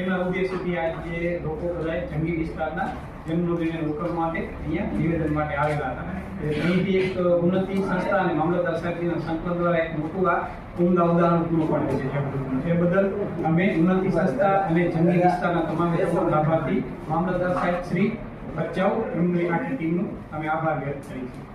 એના ઉદ્દેશથી આજે લોકો બધા જંગી વિસ્તારના જન્મનોત્રીને રોકવા માટે અહીંયા નિવેદન માટે આવેલા હતા. અહીંથી એક ઉન્નતિ સંસ્થા અને મામલતદાર સાહેબના સંકલન દ્વારા એક મોટું આ ઉમદા ઉદાહરણ પૂરું પાડે છે એ બદલ અમે ઉન્નતિ સંસ્થા અને જંગી વિસ્તારના તમામ લાભાર્થી, મામલતદાર સાહેબ શ્રી બચાવ એમની આખી ટીમનું અમે આભાર વ્યક્ત કરીશું